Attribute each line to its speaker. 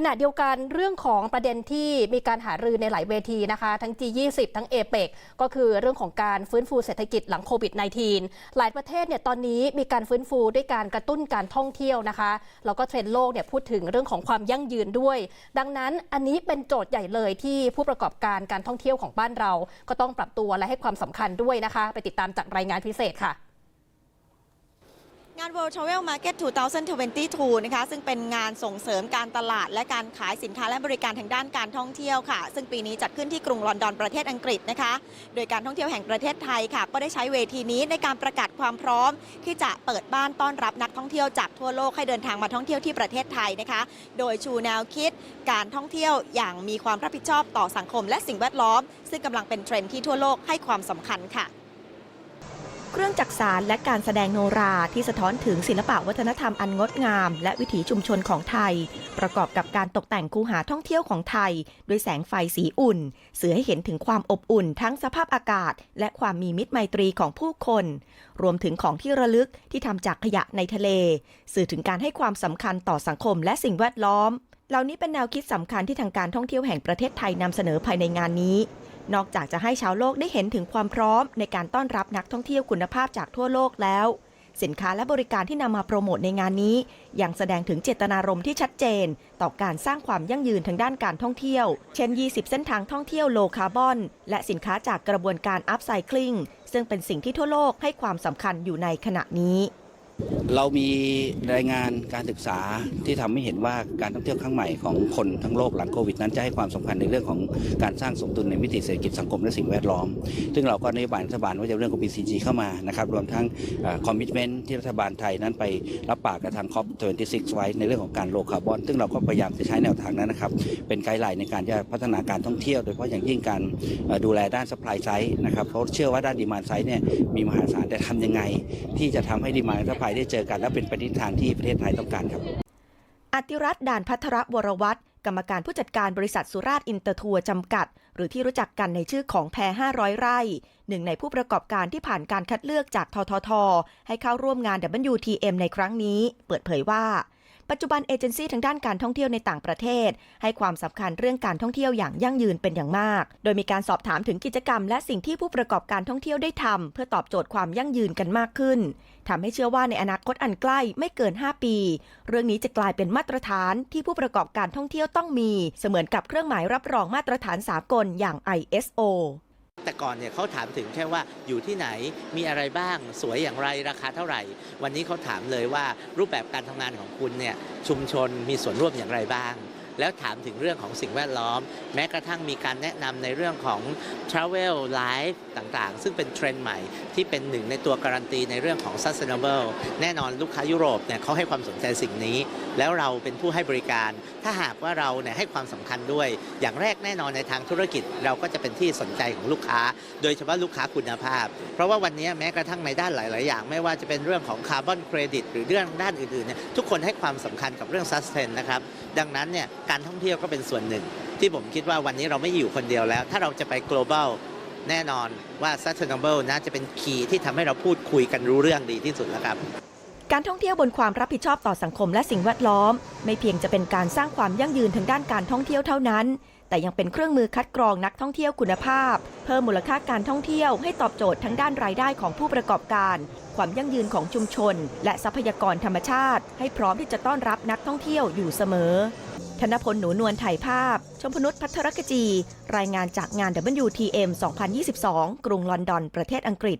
Speaker 1: ขณะเดียวกันเรื่องของประเด็นที่มีการหารือในหลายเวทีนะคะ ทั้ง G20 ทั้ง APEC ก็คือเรื่องของการฟื้นฟูเศรษฐกิจหลังโควิด -19 หลายประเทศเนี่ยตอนนี้มีการฟื้นฟูด้วยการกระตุ้นการท่องเที่ยวนะคะ แล้วก็เทรนด์โลกเนี่ยพูดถึงเรื่องของความยั่งยืนด้วย ดังนั้นอันนี้เป็นโจทย์ใหญ่เลยที่ผู้ประกอบการการท่องเที่ยวของบ้านเรา ก็ต้องปรับตัวและให้ความสำคัญด้วยนะคะ ไปติดตามจากรายงานพิเศษค่ะ
Speaker 2: งาน World Travel Market 2022 นะคะ ซึ่งเป็นงานส่งเสริมการตลาด และการขายสินค้าและบริการทางด้านการท่องเที่ยวค่ะ ซึ่งปีนี้จัดขึ้นที่กรุงลอนดอนประเทศอังกฤษนะคะ โดยการท่องเที่ยวแห่งประเทศไทยค่ะ ก็ได้ใช้เวทีนี้ในการประกาศความพร้อม ที่จะเปิดบ้านต้อนรับนักท่องเที่ยวจากทั่วโลกให้เดินทางมาท่องเที่ยวที่ประเทศไทยนะคะ โดยชูแนวคิด การท่องเที่ยวอย่างมีความรับผิดชอบต่อสังคม และสิ่งแวดล้อม ซึ่งกำลังเป็นเทรนด์ที่ทั่วโลกให้ความสำคัญค่ะ
Speaker 3: เครื่องจักสารและการแสดงโนราที่สะท้อนถึงศิลปะวัฒนธรรมอันงดงาม และวิถีชุมชนของไทย ประกอบกับการตกแต่งคูหาท่องเที่ยวของไทย ด้วยแสงไฟสีอุ่น เสื่อให้เห็นถึงความอบอุ่นทั้งสภาพอากาศ และความมีมิตรไมตรีของผู้คน รวมถึงของที่ระลึกที่ทำจากขยะในทะเล สื่อถึงการให้ความสำคัญต่อสังคมและสิ่งแวดล้อมเหล่านี้เป็นแนวคิดสำคัญที่ทางการท่องเที่ยวแห่งประเทศไทยนำเสนอภายในงานนี้ นอกจากจะให้ชาวโลกได้เห็นถึงความพร้อม ในการต้อนรับนักท่องเที่ยวคุณภาพจากทั่วโลกแล้ว สินค้าและบริการที่นำมาโปรโมทในงานนี้ ยังแสดงถึงเจตนารมณ์ที่ชัดเจน ต่อการสร้างความยั่งยืนทางด้านการท่องเที่ยว เช่น 20 เส้นทางท่องเที่ยวโลคาร์บอน และสินค้าจากกระบวนการอัพไซคลิงซึ่งเป็นสิ่งที่ทั่วโลกให้ความสำคัญอยู่ในขณะนี้
Speaker 4: เรามีรายงานการศึกษาที่ทำให้เห็นว่าการท่องเที่ยวครั้งใหม่ของคนทั้งโลกหลังโควิดนั้นจะให้ความสำคัญในเรื่องของการสร้างสมดุลในมิติเศรษฐกิจสังคมและสิ่งแวดล้อม ซึ่งเราก็นโยบายรัฐบาลว่าจะเรื่องของ BCG เข้ามานะครับรวมทั้งคอมมิชเมนต์ที่รัฐบาลไทยนั้นไปรับปากกับทาง COP26 ไว้ในเรื่องของการโลคาร์บอน ซึ่งเราก็พยายามจะใช้แนวทางนั้นนะครับเป็นไกด์ไลน์ในการจะพัฒนาการท่องเที่ยว โดยเฉพาะอย่างยิ่งการดูแลด้าน supply side นะครับเพราะเชื่อว่าด้าน demand side เนี่ยมีมหาศาลแต่ทำยังไงที่จะทำให้ demand และได้เจอกันและเป็นปในทิศทานที่ประเทศไทยต้องการครับ
Speaker 3: อติรัตน์ด่านพัทรวรวัตรกรรมการผู้จัดการบริษัทสุราษฎร์อินเตอร์ทัวร์จำกัด หรือที่รู้จักกันในชื่อของแพร500 ไร่ หนึ่งในผู้ประกอบการที่ผ่านการคัดเลือกจากททท ให้เข้าร่วมงาน WTM ในครั้งนี้ เปิดเผยว่า ปัจจุบันเอเจนซี่ทางด้านการท่องเที่ยวในต่างประเทศ ให้ความสำคัญเรื่องการท่องเที่ยวอย่างยั่งยืนเป็นอย่างมาก โดยมีการสอบถามถึงกิจกรรม และสิ่งที่ผู้ประกอบการท่องเที่ยวได้ทำเพื่อตอบโจทย์ความยั่งยืนกันมากขึ้นทำให้เชื่อว่าในอนาคตอันใกล้ไม่เกิน 5 ปี เรื่องนี้จะกลายเป็นมาตรฐานที่ผู้ประกอบการท่องเที่ยวต้องมี เสมือนกับเครื่องหมายรับรองมาตรฐานสากลอย่าง ISO
Speaker 5: แต่ก่อนเนี่ยเขาถามถึงแค่ว่าอยู่ที่ไหนมีอะไรบ้าง สวยอย่างไรราคาเท่าไหร่ วันนี้เขาถามเลยว่ารูปแบบการทำงานของคุณเนี่ยชุมชนมีส่วนร่วมอย่างไรบ้าง แล้วถามถึงเรื่องของสิ่งแวดล้อม แม้กระทั่งมีการแนะนำในเรื่องของ Travel Life ต่างๆ ซึ่งเป็นเทรนด์ใหม่ที่เป็นหนึ่งในตัวการันตีในเรื่องของ Sustainable แน่นอนลูกค้ายุโรปเนี่ยเขาให้ความสนใจสิ่งนี้ แล้วเราเป็นผู้ให้บริการ ถ้าหากว่าเราเนี่ยให้ความสำคัญด้วย อย่างแรกแน่นอนในทางธุรกิจเราก็จะเป็นที่สนใจของลูกค้า โดยเฉพาะลูกค้าคุณภาพ เพราะว่าวันนี้แม้กระทั่งในด้านหลาย ๆ อย่าง ไม่ว่าจะเป็นเรื่องของคาร์บอนเครดิตหรือเรื่องด้านอื่น ๆ เนี่ยทุกคนให้ความสำคัญกับเรื่อง sustain นะครับดังนั้นเนี่ยการท่องเที่ยวก็เป็นส่วนหนึ่ง ที่ผมคิดว่าวันนี้เราไม่อยู่คนเดียวแล้ว ถ้าเราจะไป global แน่นอนว่า sustainable นะจะเป็นคีย์ที่ทำให้เราพูดคุยกันรู้เรื่องดีที่สุดแล้วครับ
Speaker 3: การท่องเที่ยวบนความรับผิดชอบต่อสังคมและสิ่งแวดล้อม ไม่เพียงจะเป็นการสร้างความยั่งยืนทางด้านการท่องเที่ยวเท่านั้น แต่ยังเป็นเครื่องมือคัดกรองนักท่องเที่ยวคุณภาพ เพิ่มมูลค่าการท่องเที่ยวให้ตอบโจทย์ทั้งด้านรายได้ของผู้ประกอบการ ความยั่งยืนของชุมชน และทรัพยากรธรรมชาติ ให้พร้อมที่จะต้อนรับนักท่องเที่ยวอยู่เสมอ ธนพลหนูนวลถ่ายภาพ ชมพนุษย์พัทรกจี รายงานจากงาน WTM 2022 กรุงลอนดอน ประเทศอังกฤษ